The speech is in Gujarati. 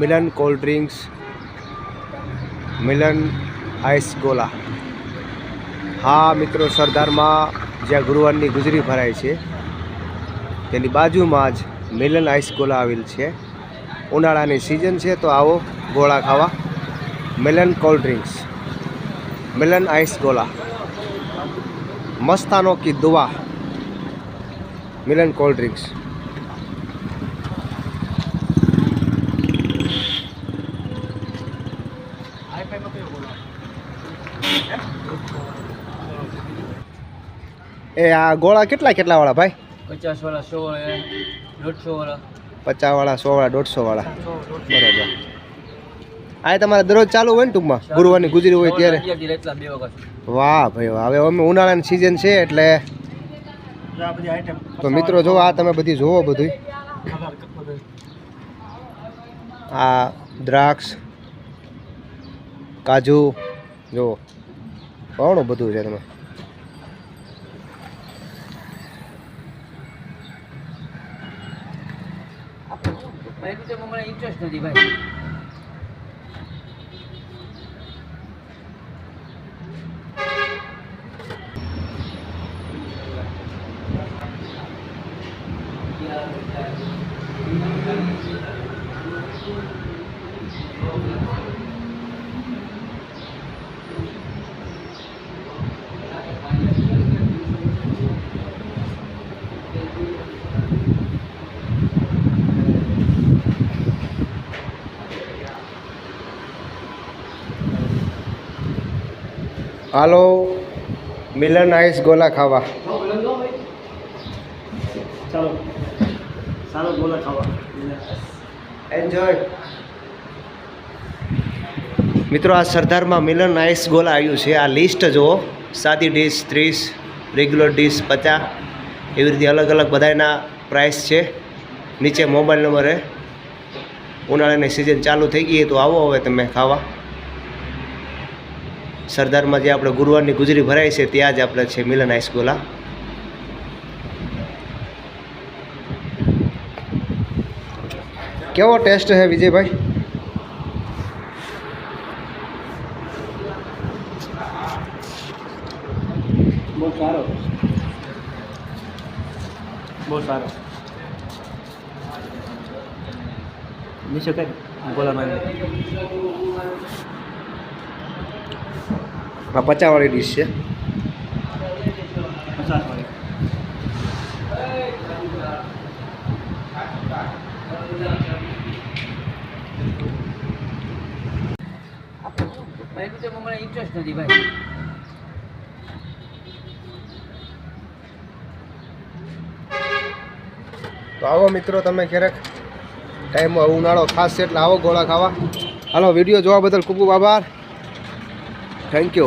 Milan cold drinks Milan ice ગોલા હા, મિત્રો, સરદારમાં જ્યાં ગુરુવારની ગુજરી ભરાય છે, તેની બાજુમાં જ મિલન આઈસ ગોલા આવેલ છે. ઉનાળાની સિઝન છે, તો આવો ગોળા ખાવા. Milan cold drinks Milan ice ગોલા મસ્તાનો કી દુઆ. મિલન કોલ્ડ ડ્રિંક્સ એ આ ગોળા કેટલા કેટલા વાળા ભાઈ? પચાસ વાળા સો વાળા દોઢસો વાળા. પચાસ વાળા સો વાળા દોઢસો વાળા. બરાબર. આ તમારે દરરોજ ચાલુ હોય ને ટૂંકમાં? ગુરુવારની ગુજરી હોય ત્યારે? વાહ ભાઈ વાહ. હવે અમે ઉનાળાની સિઝન છે એટલે તો મિત્રો જો આ તમે બધી જોવો બધું આ દ્રાક્ષ કાજુ જુઓ. ઘણું બધું છે મને ઇન્ટરેસ્ટ નથી ભાઈ હાલો મિલન આઈસ ગોલા ખાવા. ચાલો. સારો બોલા ખાવા. એન્જોય મિત્રો આ સરદારમાં મિલન આઈસ ગોલા આવ્યું છે. આ લિસ્ટ જુઓ. સાદી ડીશ ત્રીસ રેગ્યુલર ડીશ પચાસ. એવી રીતે અલગ અલગ બધાના પ્રાઇસ છે. નીચે મોબાઈલ નંબરે ઉનાળાની સિઝન ચાલુ થઈ ગઈ તો આવો હવે તમે ખાવા. સરદારમાં જે આપણે ગુરુવારની ગુજરી ભરાય છે, ત્યાં જ આપણે છે મિલન આઈસ ગોલા કેવો ટેસ્ટ છે વિજયભાઈ? બહુ સારો. બહુ સારો. નીચે કઈ? મારી આ પચાવાળી ડીશ છે. ઇન્ટરેસ્ટ નથી ભાઈ. તો આવો મિત્રો તમે ક્યારેક ટાઈમ ઉનાળો ખાસ છે એટલે આવો ગોળા ખાવા. હાલો વીડિયો જોવા બદલ ખૂબ ખૂબ આભાર. Thank you